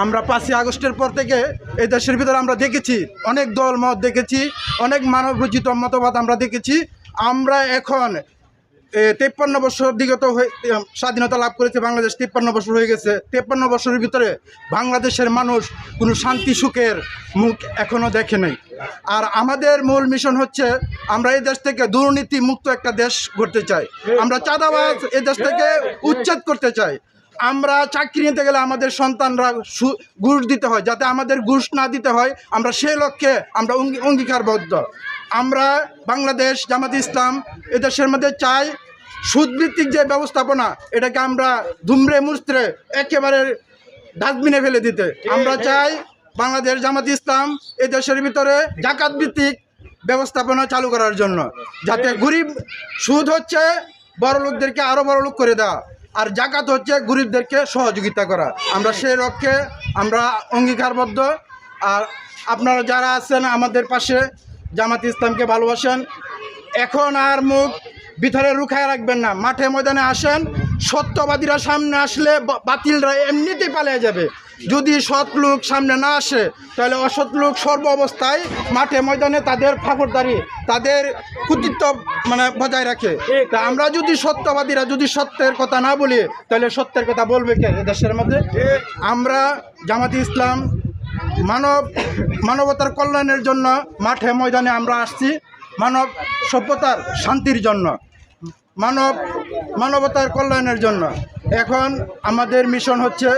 আমরা পাঁচই আগস্টের পর থেকে এই দেশের ভিতরে আমরা দেখেছি, অনেক দল মত দেখেছি, অনেক মানবরচিত মতবাদ আমরা দেখেছি। আমরা এখন তেপ্পান্ন বছর বিগত স্বাধীনতা লাভ করেছে বাংলাদেশ, তেপ্পান্ন বছর হয়ে গেছে। তেপ্পান্ন বছরের ভিতরে বাংলাদেশের মানুষ কোনো শান্তি, সুখের মুখ এখনও দেখে নাই। আর আমাদের মূল মিশন হচ্ছে, আমরা এই দেশ থেকে দুর্নীতি মুক্ত একটা দেশ করতে চাই। আমরা চাঁদাবাজ এই দেশ থেকে উচ্ছেদ করতে চাই। আমরা চাকরি নিতে গেলে আমাদের সন্তানরা ঘুষ দিতে হয়, যাতে আমাদের ঘুষ না দিতে হয়, আমরা সেই লক্ষ্যে আমরা অঙ্গী- অঙ্গীকারবদ্ধ। আমরা বাংলাদেশ জামাত ইসলাম এদেশের মধ্যে চাই, সুদভিত্তিক যে ব্যবস্থাপনা, এটাকে আমরা ধুমরে মুস্ত্রে একেবারে ডাস্টবিনে ফেলে দিতে। আমরা চাই বাংলাদেশ জামাত ইসলাম এদেশের ভিতরে জাকাত ভিত্তিক ব্যবস্থাপনা চালু করার জন্য, যাতে গরিব সুদ হচ্ছে বড় লোকদেরকে আরও বড় লোক করে দেওয়া। আর জাকাত হচ্ছে গরিবদেরকে সহযোগিতা করা। আমরা সেই লক্ষ্যে আমরা অঙ্গীকারবদ্ধ। আর আপনারা যারা আছেন আমাদের পাশে, জামাত ইসলামকে ভালোবাসেন। এখন আর মুখ ভিতরে রুখায় রাখবেন না, মাঠে ময়দানে আসেন সত্যবাদীরা সামনে আসলে বাতিলরা এমনিতেই পালিয়ে যাবে। যদি সৎ লোক সামনে না আসে, তাহলে অসৎ লোক সর্ব অবস্থায় মাঠে ময়দানে তাদের ফাঁকরদারি তাদের কৃতিত্ব মানে বজায় রাখে। তা আমরা যদি সত্যবাদীরা যদি সত্যের কথা না বলি, তাহলে সত্যের কথা বলবে কে দেশের মধ্যে? আমরা জামাতি ইসলাম মানব, মানবতার কল্যাণের জন্য মাঠে ময়দানে আমরা আসছি। মানব সভ্যতার শান্তির জন্য। মানব মানবতার কল্যাণের জন্য। এখন আমাদের মিশন হচ্ছে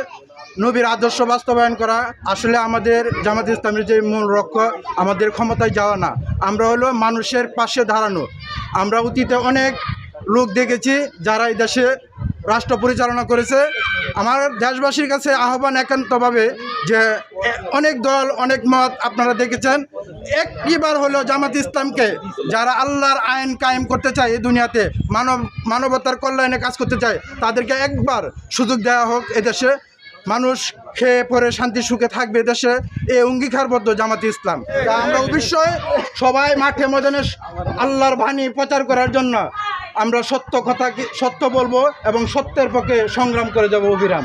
নবীর আদর্শ বাস্তবায়ন করা। আসলে আমাদের জামাত ইসলামের যে মূল লক্ষ্য, আমাদের ক্ষমতায় যাওয়া না। আমরা হলো মানুষের পাশে দাঁড়ানো। আমরা অতীতে অনেক লোক দেখেছি যারা এই দেশে রাষ্ট্র পরিচালনা করেছে। আমার দেশবাসীর কাছে আহ্বান একান্তভাবে যে অনেক দল, অনেক মত আপনারা দেখেছেন। একটিবার হলো জামাত ইসলামকে যারা আল্লাহর আইন কায়েম করতে চায় এই দুনিয়াতে, মানব, মানবতার কল্যাণে কাজ করতে চায়, তাদেরকে একবার সুযোগ দেওয়া হোক এদেশে। মানুষ খেয়ে পরে শান্তি, সুখে থাকবে দেশে এই অঙ্গীকারবদ্ধ জামাত ইসলাম। আমরা অবশ্যই সবাই মাঠে ময়দানে আল্লাহর বাণী প্রচার করার জন্য আমরা সত্য কথা সত্য বলব এবং সত্যের পক্ষে সংগ্রাম করে যাব অবিরাম